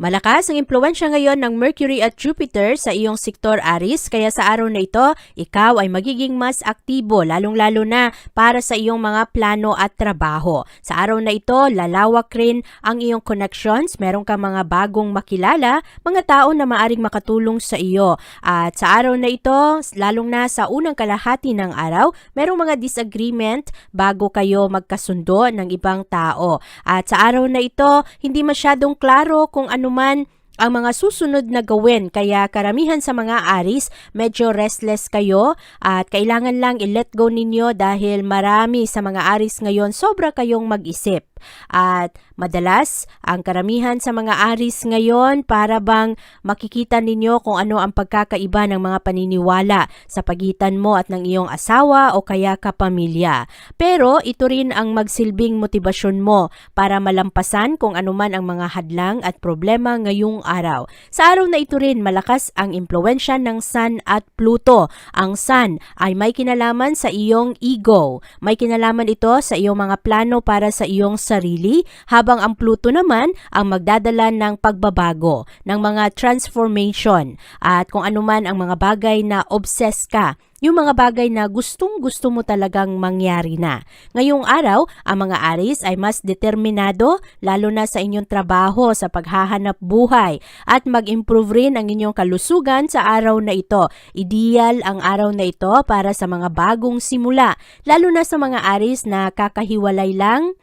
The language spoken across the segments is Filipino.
Malakas ang impluensya ngayon ng Mercury at Jupiter sa iyong sektor Aries kaya sa araw na ito, ikaw ay magiging mas aktibo lalong-lalo na para sa iyong mga plano at trabaho. Sa araw na ito, lalawak rin ang iyong connections, meron ka mga bagong makilala, mga tao na maaring makatulong sa iyo. At sa araw na ito, lalong na sa unang kalahati ng araw, merong mga disagreement bago kayo magkasundo ng ibang tao. At sa araw na ito, hindi masyadong klaro kung ano man ang mga susunod na gawin kaya karamihan sa mga aris medyo restless kayo at kailangan lang i-let go ninyo dahil marami sa mga aris ngayon sobra kayong mag-isip. At madalas, ang karamihan sa mga aris ngayon para bang makikita ninyo kung ano ang pagkakaiba ng mga paniniwala sa pagitan mo at ng iyong asawa o kaya kapamilya. Pero ito rin ang magsilbing motibasyon mo para malampasan kung anuman ang mga hadlang at problema ngayong araw. Sa araw na ito rin malakas ang impluensya ng Sun at Pluto. Ang Sun ay may kinalaman sa iyong ego. May kinalaman ito sa iyong mga plano para sa iyong sarili, habang ang Pluto naman ang magdadala ng pagbabago, ng mga transformation, at kung anuman ang mga bagay na obsessed ka yung mga bagay na gustong gusto mo talagang mangyari na. Ngayong araw, ang mga Aris ay mas determinado lalo na sa inyong trabaho sa paghahanap buhay at mag-improve rin ang inyong kalusugan sa araw na ito. Ideal ang araw na ito para sa mga bagong simula, lalo na sa mga Aris na kakahiwalay lang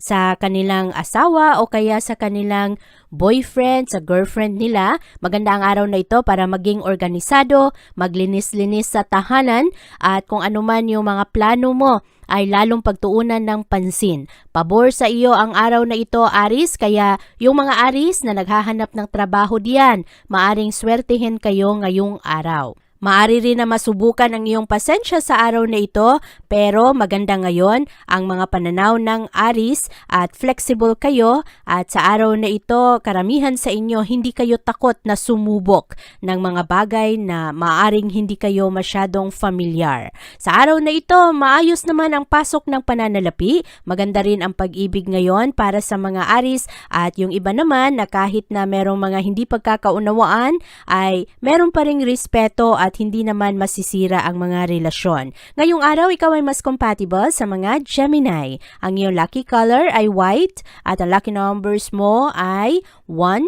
sa kanilang asawa o kaya sa kanilang boyfriend, sa girlfriend nila. Maganda ang araw na ito para maging organisado, maglinis-linis sa tahanan at kung ano man yung mga plano mo ay lalong pagtuunan ng pansin. Pabor sa iyo ang araw na ito, Aris, kaya yung mga Aris na naghahanap ng trabaho diyan, maaring swertihin kayo ngayong araw. Maari rin na masubukan ang iyong pasensya sa araw na ito pero maganda ngayon ang mga pananaw ng Aris at flexible kayo at sa araw na ito karamihan sa inyo hindi kayo takot na sumubok ng mga bagay na maaring hindi kayo masyadong familiar. Sa araw na ito maayos naman ang pasok ng pananalapi, maganda rin ang pag-ibig ngayon para sa mga Aris at yung iba naman na kahit na merong mga hindi pagkakaunawaan ay meron pa ring respeto at hindi naman masisira ang mga relasyon. Ngayong araw, ikaw ay mas compatible sa mga Gemini. Ang iyong lucky color ay white at ang lucky numbers mo ay 1,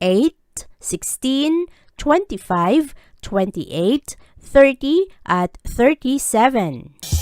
8, 16, 25, 28, 30 at 37.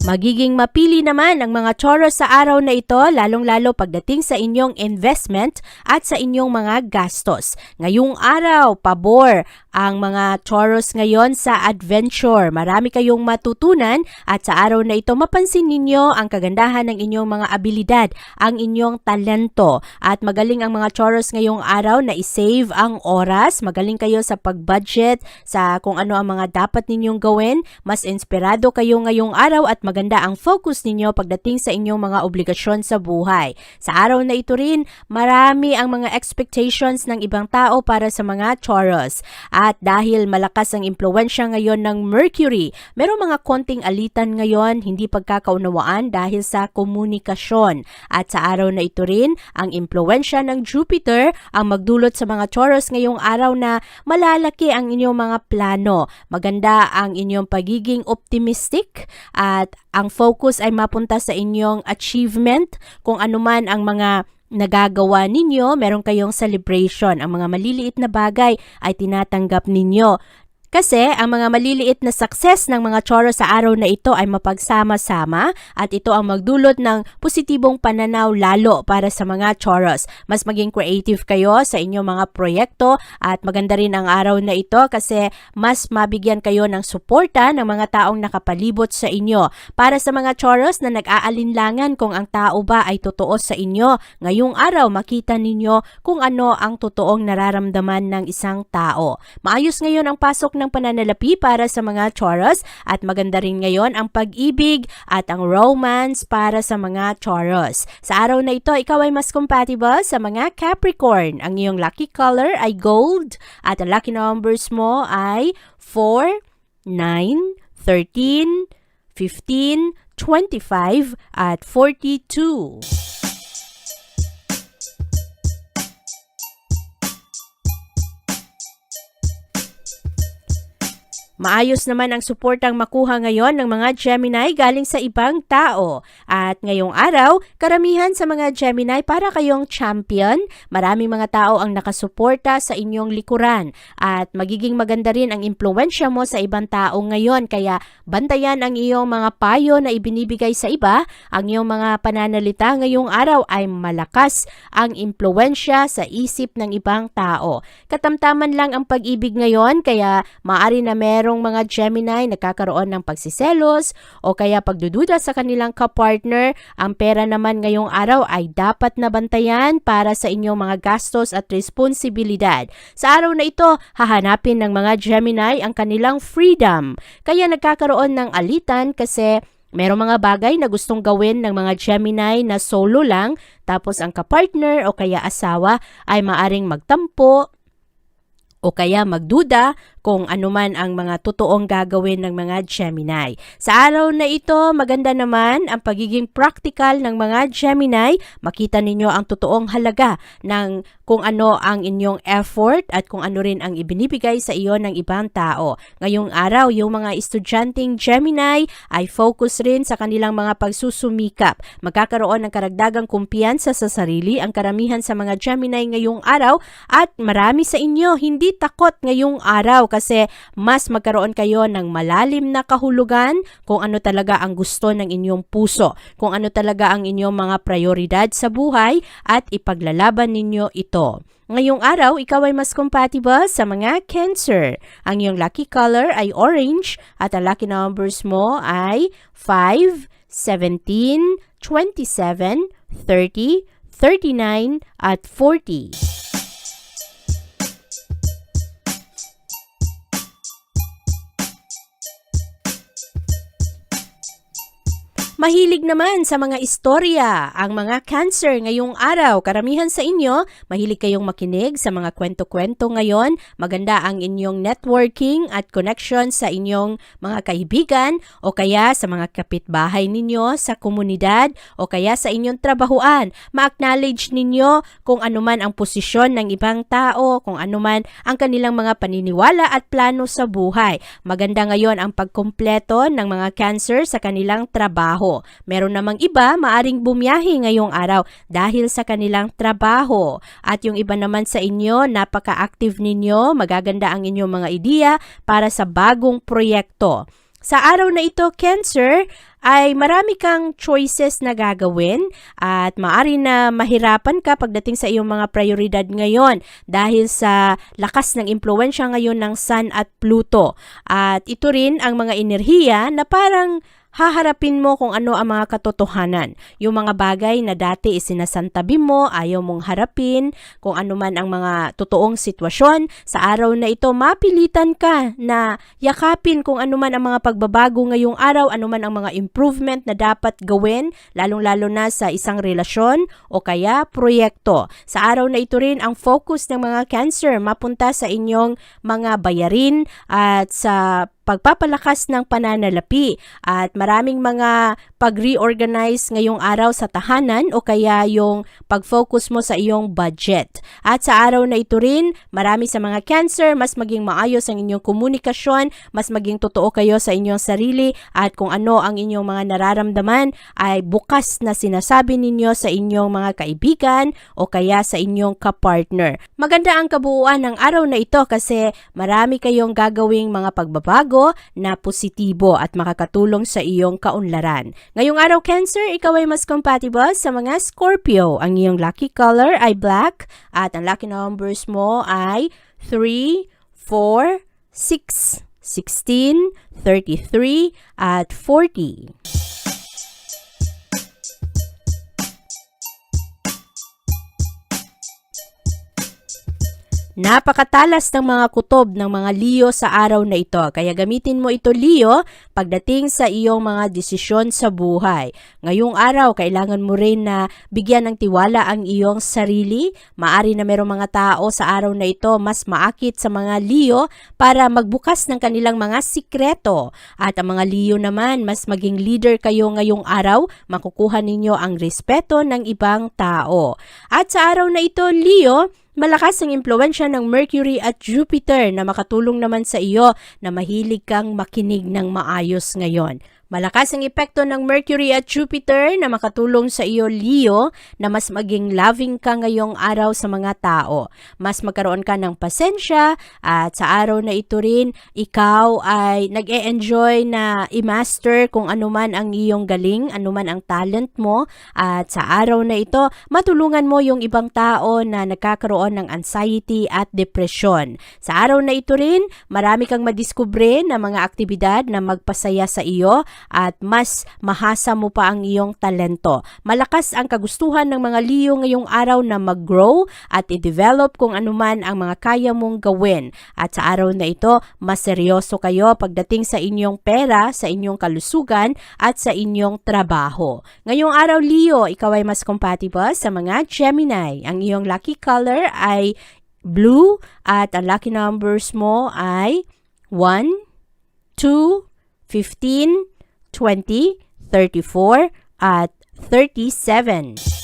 Magiging mapili naman ang mga Taurus sa araw na ito lalong-lalo pagdating sa inyong investment at sa inyong mga gastos. Ngayong araw, pabor ang mga Taurus ngayon sa adventure. Marami kayong matutunan at sa araw na ito mapansin ninyo ang kagandahan ng inyong mga abilidad, ang inyong talento. At magaling ang mga Taurus ngayong araw na isave ang oras. Magaling kayo sa pag-budget, sa kung ano ang mga dapat ninyong gawin. Mas inspirado kayo ngayong araw at maganda ang focus ninyo pagdating sa inyong mga obligasyon sa buhay. Sa araw na ito rin, marami ang mga expectations ng ibang tao para sa mga Taurus. At dahil malakas ang impluensya ngayon ng Mercury, merong mga konting alitan ngayon, hindi pagkakaunawaan dahil sa komunikasyon. At sa araw na ito rin, ang impluensya ng Jupiter ang magdulot sa mga Taurus ngayong araw na malalaki ang inyong mga plano. Maganda ang inyong pagiging optimistic at ang focus ay mapunta sa inyong achievement kung anuman ang mga nagagawa ninyo, meron kayong celebration. Ang mga maliliit na bagay ay tinatanggap ninyo. Kasi ang mga maliliit na success ng mga Taurus sa araw na ito ay mapagsama-sama at ito ang magdulot ng positibong pananaw lalo para sa mga Taurus. Mas maging creative kayo sa inyong mga proyekto at maganda rin ang araw na ito kasi mas mabigyan kayo ng suporta ng mga taong nakapalibot sa inyo. Para sa mga Taurus na nag-aalinlangan kung ang tao ba ay totoo sa inyo, ngayong araw makita ninyo kung ano ang totoong nararamdaman ng isang tao. Maayos ngayon ang pasok ng pananalapi para sa mga Taurus at maganda rin ngayon ang pag-ibig at ang romance para sa mga Taurus. Sa araw na ito, ikaw ay mas compatible sa mga Capricorn. Ang iyong lucky color ay gold at ang lucky numbers mo ay 4, 9, 13, 15, 25 at 42. Maayos naman ang suportang makuha ngayon ng mga Gemini galing sa ibang tao. At ngayong araw, karamihan sa mga Gemini para kayong champion. Maraming mga tao ang nakasuporta sa inyong likuran. At magiging maganda rin ang impluensya mo sa ibang tao ngayon. Kaya bantayan ang iyong mga payo na ibinibigay sa iba. Ang iyong mga pananalita ngayong araw ay malakas ang impluensya sa isip ng ibang tao. Katamtaman lang ang pag-ibig ngayon kaya maari na merong mga Gemini nagkakaroon ng pagsiselos o kaya pagdududa sa kanilang kapartner. Ang pera naman ngayong araw ay dapat na bantayan para sa inyong mga gastos at responsibilidad. Sa araw na ito, hahanapin ng mga Gemini ang kanilang freedom. Kaya nagkakaroon ng alitan kasi Merong mga bagay na gustong gawin ng mga Gemini na solo lang tapos ang kapartner o kaya asawa ay maaring magtampo o kaya magduda kung anuman ang mga totoong gagawin ng mga Gemini. Sa araw na ito, maganda naman ang pagiging practical ng mga Gemini. Makita ninyo ang totoong halaga ng kung ano ang inyong effort at kung ano rin ang ibinibigay sa iyo ng ibang tao. Ngayong araw, yung mga estudyanteng Gemini ay focus rin sa kanilang mga pagsusumikap. Magkakaroon ng karagdagang kumpiyansa sa sarili ang karamihan sa mga Gemini ngayong araw at marami sa inyo hindi takot ngayong araw kasi mas magkaroon kayo ng malalim na kahulugan kung ano talaga ang gusto ng inyong puso, kung ano talaga ang inyong mga prioridad sa buhay at ipaglalaban ninyo ito. Ngayong araw, ikaw ay mas compatible sa mga Cancer. Ang iyong lucky color ay orange at ang lucky numbers mo ay 5, 17, 27, 30, 39 at 40. Mahilig naman sa mga istorya ang mga cancer ngayong araw. Karamihan sa inyo, mahilig kayong makinig sa mga kwento-kwento ngayon. Maganda ang inyong networking at connection sa inyong mga kaibigan o kaya sa mga kapitbahay ninyo, sa komunidad o kaya sa inyong trabahuan. Ma-acknowledge ninyo kung anuman ang posisyon ng ibang tao, kung anuman ang kanilang mga paniniwala at plano sa buhay. Maganda ngayon ang pagkumpleto ng mga cancer sa kanilang trabaho. Meron namang iba maaring bumiyahe ngayong araw dahil sa kanilang trabaho. At yung iba naman sa inyo, napaka-active ninyo, magaganda ang inyong mga ideya para sa bagong proyekto. Sa araw na ito, Cancer, ay marami kang choices na gagawin at maari na mahirapan ka pagdating sa iyong mga prioridad ngayon dahil sa lakas ng impluensya ngayon ng Sun at Pluto. At ito rin ang mga enerhiya na parang haharapin mo kung ano ang mga katotohanan. Yung mga bagay na dati isinasantabi mo, ayaw mong harapin, kung ano man ang mga totoong sitwasyon, sa araw na ito, mapilitan ka na yakapin kung ano man ang mga pagbabago ngayong araw, ano man ang mga improvement na dapat gawin, lalong-lalo na sa isang relasyon o kaya proyekto. Sa araw na ito rin, ang focus ng mga cancer mapunta sa inyong mga bayarin at sa pagpapalakas ng pananalapi at maraming mga pag-reorganize ngayong araw sa tahanan o kaya yung pag-focus mo sa iyong budget. At sa araw na ito rin, marami sa mga cancer, mas maging maayos ang inyong komunikasyon, mas maging totoo kayo sa inyong sarili at kung ano ang inyong mga nararamdaman ay bukas na sinasabi ninyo sa inyong mga kaibigan o kaya sa inyong kapartner. Maganda ang kabuuan ng araw na ito kasi marami kayong gagawing mga pagbabago na positibo at makakatulong sa iyong kaunlaran. Ngayong araw Cancer, ikaw ay mas compatible sa mga Scorpio. Ang iyong lucky color ay black at ang lucky numbers mo ay 3, 4, 6, 16, 33 at 40. Napakatalas ng mga kutob ng mga Leo sa araw na ito. Kaya gamitin mo ito Leo pagdating sa iyong mga desisyon sa buhay. Ngayong araw, kailangan mo rin na bigyan ng tiwala ang iyong sarili. Maari na merong mga tao sa araw na ito mas maakit sa mga Leo para magbukas ng kanilang mga sikreto. At ang mga Leo naman, mas maging leader kayo ngayong araw, makukuha ninyo ang respeto ng ibang tao. At sa araw na ito, Leo, Malakas ang impluensya ng Mercury at Jupiter na makatulong naman sa iyo na mahilig kang makinig ng maayos ngayon. Malakas ang epekto ng Mercury at Jupiter na makatulong sa iyo, Leo, na mas maging loving ka ngayong araw sa mga tao. Mas magkaroon ka ng pasensya at sa araw na ito rin, ikaw ay nag-e-enjoy na i-master kung ano man ang iyong galing, ano man ang talent mo. At sa araw na ito, matulungan mo yung ibang tao na nagkakaroon ng anxiety at depression. Sa araw na ito rin, marami kang madiskubre na mga aktibidad na magpasaya sa iyo at mas mahasa mo pa ang iyong talento. Malakas ang kagustuhan ng mga Leo ngayong araw na mag-grow at i-develop kung anuman ang mga kaya mong gawin. At sa araw na ito, mas seryoso kayo pagdating sa inyong pera, sa inyong kalusugan at sa inyong trabaho. Ngayong araw Leo, ikaw ay mas compatible sa mga Gemini. Ang iyong lucky color ay blue at ang lucky numbers mo ay 1, 2, 15, 20, 34, at 37.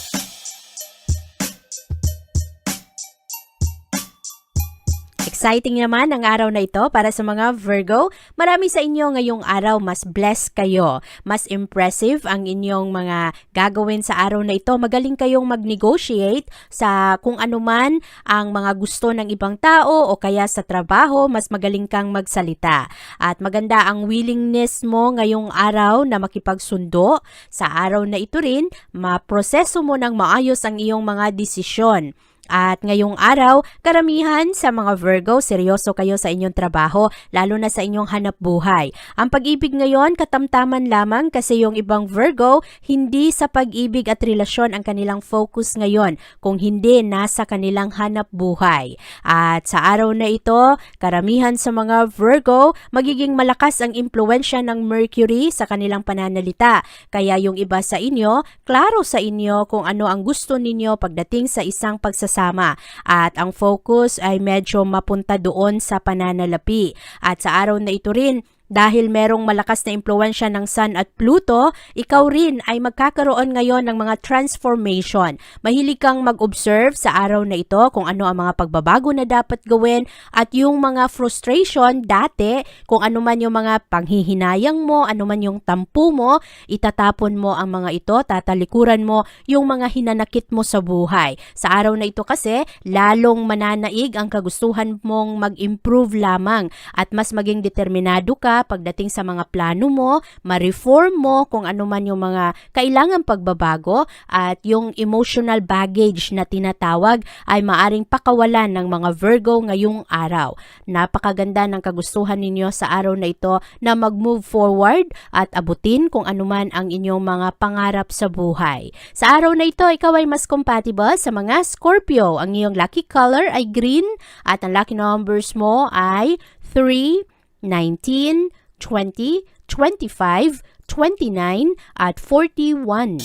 Exciting naman ang araw na ito para sa mga Virgo. Marami sa inyo ngayong araw mas blessed kayo. Mas impressive ang inyong mga gagawin sa araw na ito. Magaling kayong mag-negotiate sa kung ano man ang mga gusto ng ibang tao o kaya sa trabaho, mas magaling kang magsalita. At maganda ang willingness mo ngayong araw na makipagsundo. Sa araw na ito rin, maproseso mo ng maayos ang iyong mga desisyon. At ngayong araw, karamihan sa mga Virgo, seryoso kayo sa inyong trabaho, lalo na sa inyong hanap buhay. Ang pag-ibig ngayon, katamtaman lamang kasi yung ibang Virgo, hindi sa pag-ibig at relasyon ang kanilang focus ngayon, kung hindi nasa kanilang hanap buhay. At sa araw na ito, karamihan sa mga Virgo, magiging malakas ang impluensya ng Mercury sa kanilang pananalita. Kaya yung iba sa inyo, klaro sa inyo kung ano ang gusto ninyo pagdating sa isang pagsasama at ang focus ay medyo mapunta doon sa pananalapi. At sa araw na ito rin, dahil merong malakas na impluensya ng Sun at Pluto, ikaw rin ay magkakaroon ngayon ng mga transformation. Mahilig kang mag-observe sa araw na ito kung ano ang mga pagbabago na dapat gawin at yung mga frustration dati, kung ano man yung mga panghihinayang mo, ano man yung tampu mo, itatapon mo ang mga ito, tatalikuran mo yung mga hinanakit mo sa buhay. Sa araw na ito kasi, lalong mananaig ang kagustuhan mong mag-improve lamang at mas maging determinado ka pagdating sa mga plano mo, ma-reform mo kung ano man yung mga kailangan pagbabago at yung emotional baggage na tinatawag ay maaring pakawalan ng mga Virgo ngayong araw. Napakaganda ng kagustuhan ninyo sa araw na ito na mag-move forward at abutin kung ano man ang inyong mga pangarap sa buhay. Sa araw na ito, ikaw ay mas compatible sa mga Scorpio. Ang iyong lucky color ay green at ang lucky numbers mo ay 3, 19, 20, 25, 29 at 41.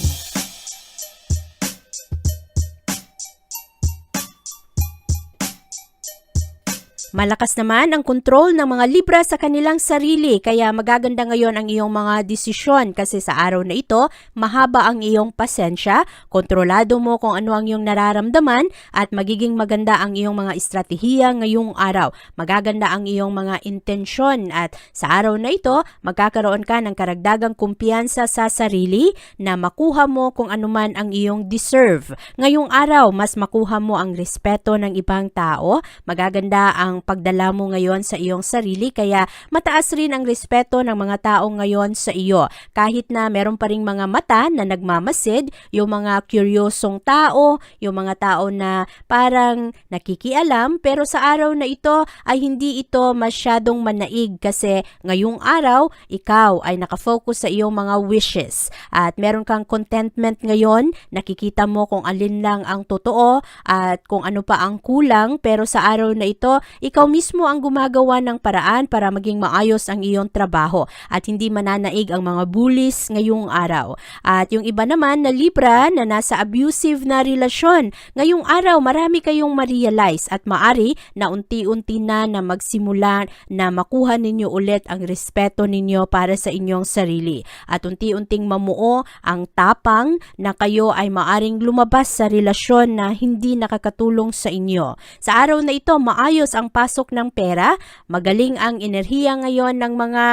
Malakas naman ang kontrol ng mga Libra sa kanilang sarili kaya magaganda ngayon ang iyong mga desisyon kasi sa araw na ito mahaba ang iyong pasensya, kontrolado mo kung ano ang iyong nararamdaman at magiging maganda ang iyong mga estratehiya ngayong araw. Magaganda ang iyong mga intensyon at sa araw na ito magkakaroon ka ng karagdagang kumpiyansa sa sarili na makuha mo kung ano man ang iyong deserve. Ngayong araw mas makuha mo ang respeto ng ibang tao, magaganda ang pagdala mo ngayon sa iyong sarili. Kaya mataas rin ang respeto ng mga tao ngayon sa iyo. Kahit na meron pa ring mga mata na nagmamasid, yung mga kuryosong tao, yung mga tao na parang nakikialam pero sa araw na ito ay hindi ito masyadong manaig kasi ngayong araw ikaw ay nakafocus sa iyong mga wishes. At meron kang contentment ngayon, nakikita mo kung alin lang ang totoo at kung ano pa ang kulang. Pero sa araw na ito ikaw mismo ang gumagawa ng paraan para maging maayos ang iyong trabaho at hindi mananaig ang mga bullies ngayong araw. At yung iba naman na Libra na nasa abusive na relasyon, ngayong araw marami kayong ma-realize at maari na unti-unti na na magsimula na makuha ninyo ulit ang respeto ninyo para sa inyong sarili at unti-unting mamuo ang tapang na kayo ay maaring lumabas sa relasyon na hindi nakakatulong sa inyo. Sa araw na ito, maayos ang pasok ng pera, magaling ang enerhiya ngayon ng mga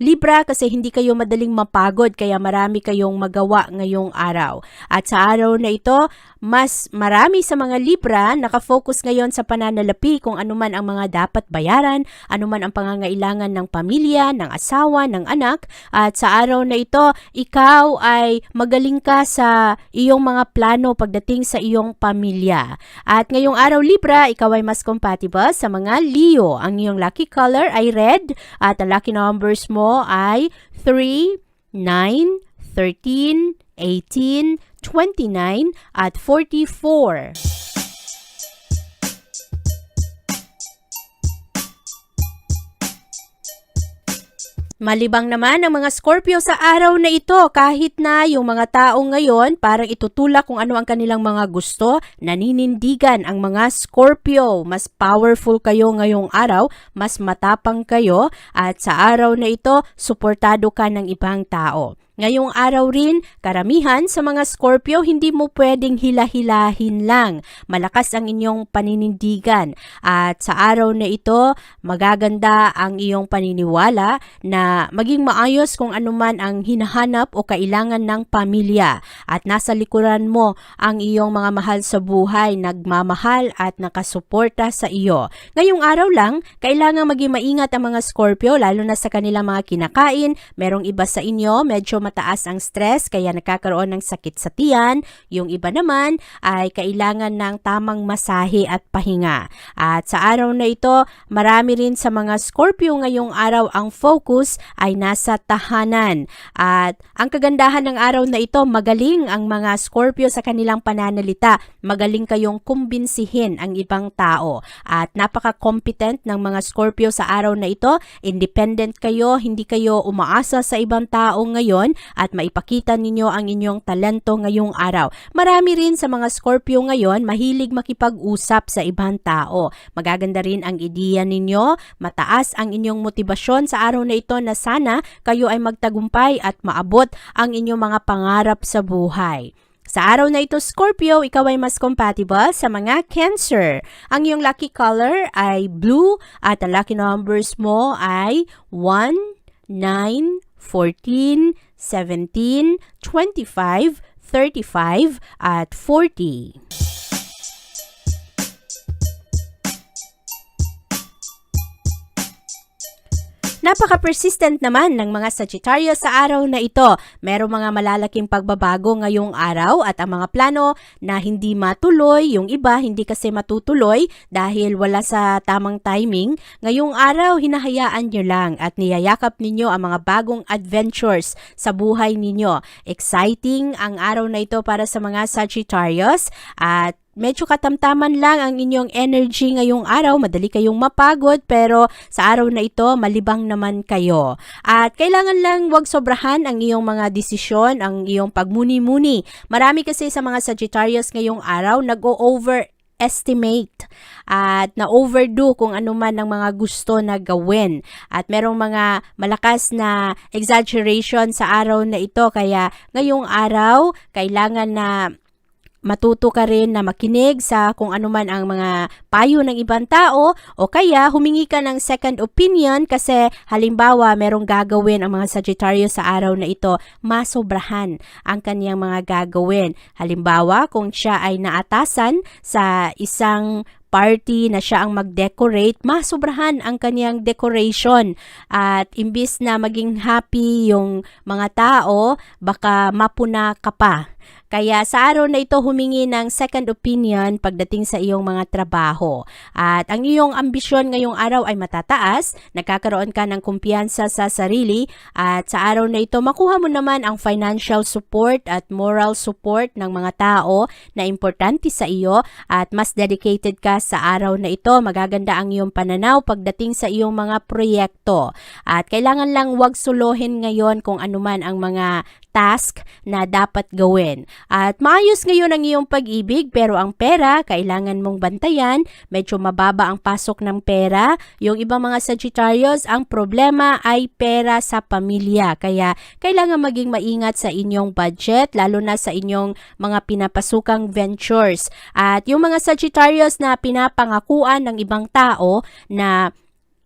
Libra kasi hindi kayo madaling mapagod kaya marami kayong magawa ngayong araw. At sa araw na ito, mas marami sa mga Libra nakafocus ngayon sa pananalapi kung ano man ang mga dapat bayaran, ano man ang pangangailangan ng pamilya, ng asawa, ng anak. At sa araw na ito, ikaw ay magaling ka sa iyong mga plano pagdating sa iyong pamilya. At ngayong araw Libra, ikaw ay mas compatible sa mga Leo. Ang iyong lucky color ay red at ang lucky numbers mo ay 3, 9, 13, 18, 29 at 44. Malibang naman ang mga Scorpio sa araw na ito kahit na yung mga tao ngayon parang itutulak kung ano ang kanilang mga gusto, naninindigan ang mga Scorpio. Mas powerful kayo ngayong araw, mas matapang kayo at sa araw na ito, suportado ka ng ibang tao. Ngayong araw rin, karamihan sa mga Scorpio hindi mo pwedeng hila-hilahin lang. Malakas ang inyong paninindigan. At sa araw na ito, magaganda ang iyong paniniwala na maging maayos kung anuman ang hinahanap o kailangan ng pamilya. At nasa likuran mo ang iyong mga mahal sa buhay, nagmamahal at nakasuporta sa iyo. Ngayong araw lang, kailangan maging maingat ang mga Scorpio lalo na sa kanilang mga kinakain. Merong iba sa inyo, medyo mataas ang stress kaya nakakaroon ng sakit sa tiyan. Yung iba naman ay kailangan ng tamang masahe at pahinga. At sa araw na ito, marami rin sa mga Scorpio ngayong araw ang focus ay nasa tahanan. At ang kagandahan ng araw na ito, magaling ang mga Scorpio sa kanilang pananalita. Magaling kayong kumbinsihin ang ibang tao. At napaka-competent ng mga Scorpio sa araw na ito. Independent kayo, hindi kayo umaasa sa ibang tao ngayon at maipakita ninyo ang inyong talento ngayong araw. Marami rin sa mga Scorpio ngayon mahilig makipag-usap sa ibang tao. Magaganda rin ang ideya ninyo, mataas ang inyong motibasyon sa araw na ito na sana kayo ay magtagumpay at maabot ang inyong mga pangarap sa buhay. Sa araw na ito, Scorpio, ikaw ay mas compatible sa mga Cancer. Ang iyong lucky color ay blue at ang lucky numbers mo ay 1, 9, 14, 17, 25, 35, at 40. Napaka-persistent naman ng mga Sagittarius sa araw na ito. Merong mga malalaking pagbabago ngayong araw at ang mga plano na hindi matuloy, yung iba hindi kasi matutuloy dahil wala sa tamang timing. Ngayong araw, hinahayaan nyo lang at niyayakap ninyo ang mga bagong adventures sa buhay ninyo. Exciting ang araw na ito para sa mga Sagittarius at medyo katamtaman lang ang inyong energy ngayong araw. Madali kayong mapagod pero sa araw na ito malibang naman kayo. At kailangan lang wag sobrahan ang iyong mga desisyon, ang iyong pagmuni-muni. Marami kasi sa mga Sagittarius ngayong araw nag-o-over estimate at na-overdo kung ano man ang mga gusto na gawin. At merong mga malakas na exaggeration sa araw na ito kaya ngayong araw kailangan na matuto ka rin na makinig sa kung ano man ang mga payo ng ibang tao o kaya humingi ka ng second opinion kasi halimbawa merong gagawin ang mga Sagittarius sa araw na ito, masobrahan ang kanyang mga gagawin. Halimbawa, kung siya ay naatasan sa isang party na siya ang mag-decorate, masobrahan ang kanyang decoration. At imbis na maging happy yung mga tao, baka mapuna ka pa. Kaya sa araw na ito humingi ng second opinion pagdating sa iyong mga trabaho. At ang iyong ambisyon ngayong araw ay matataas, nagkakaroon ka ng kumpiyansa sa sarili at sa araw na ito makuha mo naman ang financial support at moral support ng mga tao na importante sa iyo at mas dedicated ka sa araw na ito. Magaganda ang iyong pananaw pagdating sa iyong mga proyekto. At kailangan lang wag suluhin ngayon kung anuman ang mga task na dapat gawin. At maayos ngayon ang iyong pag-ibig pero ang pera kailangan mong bantayan. Medyo mababa ang pasok ng pera. Yung ibang mga Sagittarius, ang problema ay pera sa pamilya. Kaya kailangan maging maingat sa inyong budget lalo na sa inyong mga pinapasukang ventures. At yung mga Sagittarius na pinapangakuan ng ibang tao na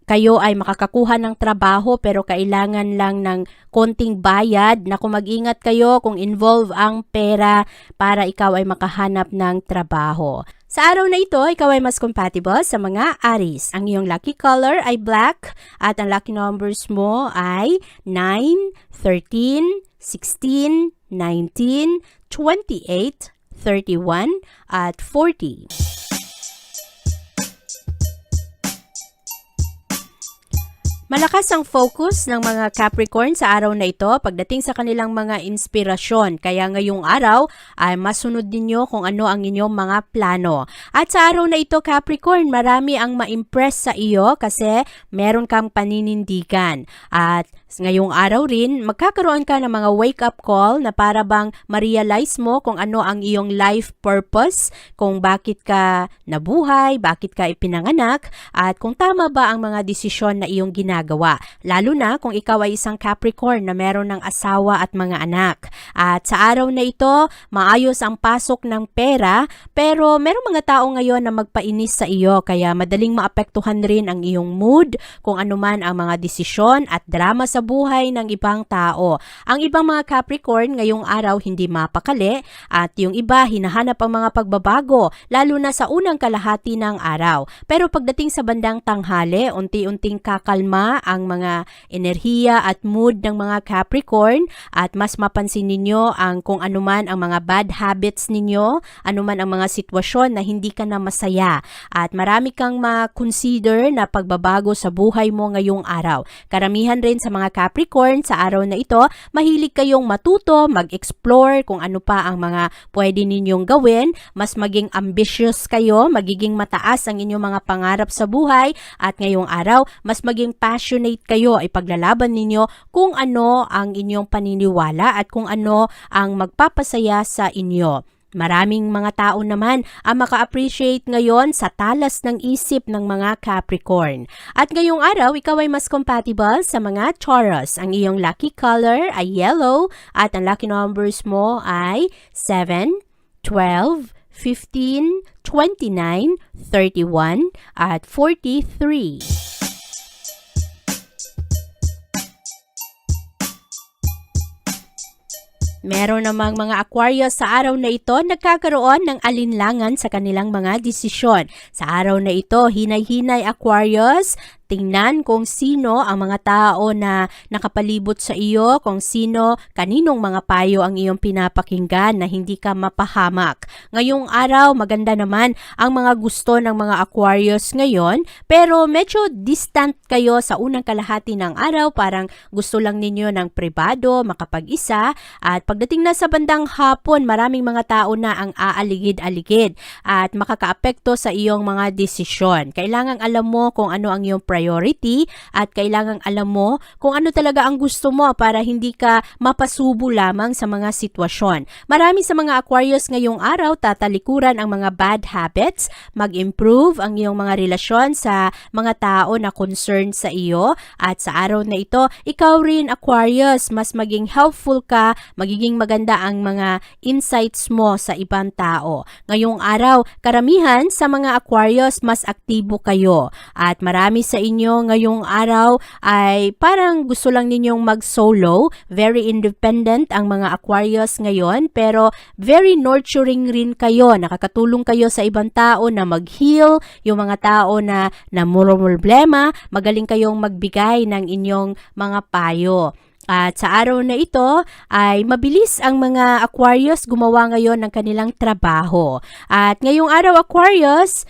kayo ay makakakuha ng trabaho pero kailangan lang ng konting bayad na kung mag-ingat kayo kung involve ang pera para ikaw ay makahanap ng trabaho. Sa araw na ito, ikaw ay mas compatible sa mga Aries. Ang iyong lucky color ay black at ang lucky numbers mo ay 9, 13, 16, 19, 28, 31 at 40. Malakas ang focus ng mga Capricorn sa araw na ito pagdating sa kanilang mga inspirasyon. Kaya ngayong araw ay masunod ninyo kung ano ang inyong mga plano. At sa araw na ito Capricorn, marami ang ma-impress sa iyo kasi meron kang paninindigan. At ngayong araw rin, magkakaroon ka ng mga wake-up call na para bang ma-realize mo kung ano ang iyong life purpose, kung bakit ka nabuhay, bakit ka ipinanganak, at kung tama ba ang mga desisyon na iyong ginagawa. Lalo na kung ikaw ay isang Capricorn na meron ng asawa at mga anak. At sa araw na ito, maayos ang pasok ng pera, pero merong mga tao ngayon na magpainis sa iyo, kaya madaling maapektuhan rin ang iyong mood, kung ano man ang mga desisyon at drama sa buhay ng ibang tao. Ang ibang mga Capricorn ngayong araw hindi mapakali at yung iba hinahanap ang mga pagbabago lalo na sa unang kalahati ng araw. Pero pagdating sa bandang tanghali, unti-unting kakalma ang mga enerhiya at mood ng mga Capricorn at mas mapansin ninyo ang kung anuman ang mga bad habits ninyo, anuman ang mga sitwasyon na hindi ka na masaya at marami kang ma-consider na pagbabago sa buhay mo ngayong araw. Karamihan rin sa mga Capricorn sa araw na ito, mahilig kayong matuto, mag-explore kung ano pa ang mga pwede ninyong gawin, mas maging ambitious kayo, magiging mataas ang inyong mga pangarap sa buhay at ngayong araw, mas maging passionate kayo ay paglalaban ninyo kung ano ang inyong paniniwala at kung ano ang magpapasaya sa inyo. Maraming mga tao naman ang maka-appreciate ngayon sa talas ng isip ng mga Capricorn. At ngayong araw, ikaw ay mas compatible sa mga Taurus. Ang iyong lucky color ay yellow at ang lucky numbers mo ay 7, 12, 15, 29, 31 at 43. Meron namang mga Aquarius sa araw na ito nagkakaroon ng alinlangan sa kanilang mga desisyon. Sa araw na ito, hinay-hinay Aquarius, tingnan kung sino ang mga tao na nakapalibot sa iyo, kung sino, kaninong mga payo ang iyong pinapakinggan na hindi ka mapahamak. Ngayong araw, maganda naman ang mga gusto ng mga Aquarius ngayon, pero medyo distant kayo sa unang kalahati ng araw, parang gusto lang ninyo ng pribado, makapag-isa, at pagdating na sa bandang hapon, maraming mga tao na ang aaligid-aligid at makakaapekto sa iyong mga desisyon. Kailangang alam mo kung ano ang iyong priority at kailangang alam mo kung ano talaga ang gusto mo para hindi ka mapasubo lamang sa mga sitwasyon. Marami sa mga Aquarius ngayong araw tatalikuran ang mga bad habits, mag-improve ang iyong mga relasyon sa mga tao na concerned sa iyo at sa araw na ito, ikaw rin Aquarius, mas maging helpful ka, magiging maganda ang mga insights mo sa ibang tao. Ngayong araw, karamihan sa mga Aquarius mas aktibo kayo at marami sa inyo ngayong araw ay parang gusto lang ninyong mag-solo, very independent ang mga Aquarius ngayon pero very nurturing rin kayo, nakakatulong kayo sa ibang tao na mag-heal, yung mga tao na namumroblema, magaling kayong magbigay ng inyong mga payo. At sa araw na ito ay mabilis ang mga Aquarius gumawa ngayon ng kanilang trabaho. At ngayong araw Aquarius,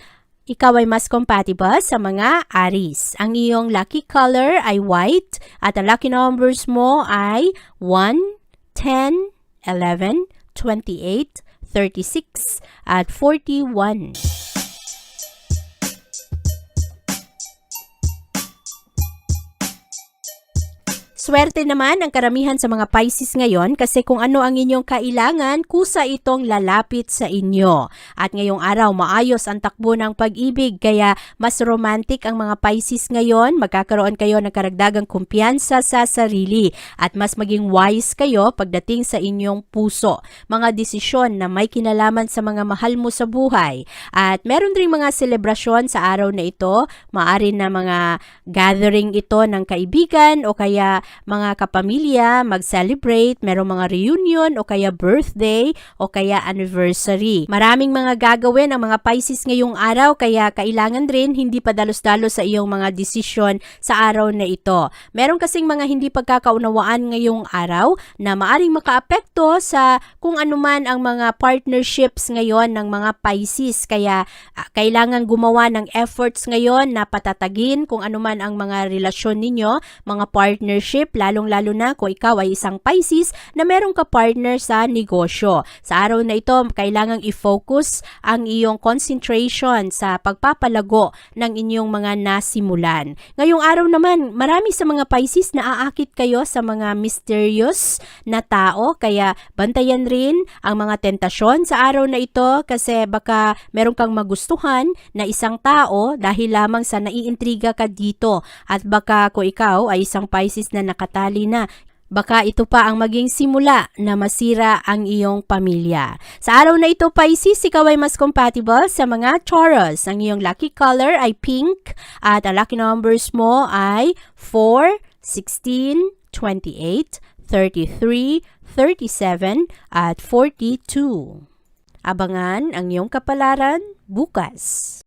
ikaw ay mas compatible sa mga Aries. Ang iyong lucky color ay white at ang lucky numbers mo ay 1, 10, 11, 28, 36 at 41. Swerte naman ang karamihan sa mga Pisces ngayon kasi kung ano ang inyong kailangan, kusa itong lalapit sa inyo. At ngayong araw, maayos ang takbo ng pag-ibig kaya mas romantic ang mga Pisces ngayon. Magkakaroon kayo ng karagdagang kumpiyansa sa sarili at mas maging wise kayo pagdating sa inyong puso. Mga desisyon na may kinalaman sa mga mahal mo sa buhay. At meron ring mga selebrasyon sa araw na ito. Maari na mga gathering ito ng kaibigan o kaya mga kapamilya mag-celebrate, merong mga reunion o kaya birthday o kaya anniversary. Maraming mga gagawin ang mga Pisces ngayong araw kaya kailangan rin hindi padalos-dalos sa iyong mga desisyon sa araw na ito. Meron kasing mga hindi pagkakaunawaan ngayong araw na maaring makaapekto sa kung anuman ang mga partnerships ngayon ng mga Pisces kaya ah, kailangan gumawa ng efforts ngayon na patatagin kung anuman ang mga relasyon ninyo, mga partnership lalong-lalo na kung ikaw ay isang Pisces na meron ka partner sa negosyo. Sa araw na ito, kailangang i-focus ang iyong concentration sa pagpapalago ng inyong mga nasimulan. Ngayong araw naman, marami sa mga Pisces na aakit kayo sa mga mysterious na tao kaya bantayan rin ang mga tentasyon sa araw na ito kasi baka meron kang magustuhan na isang tao dahil lamang sa naiintriga ka dito at baka kung ikaw ay isang Pisces na nakatali na Baka ito pa ang maging simula na masira ang iyong pamilya. Sa araw na ito, Pisces, ikaw ay mas compatible sa mga Taurus. Ang iyong lucky color ay pink at ang lucky numbers mo ay 4, 16, 28, 33, 37 at 42. Abangan ang iyong kapalaran bukas.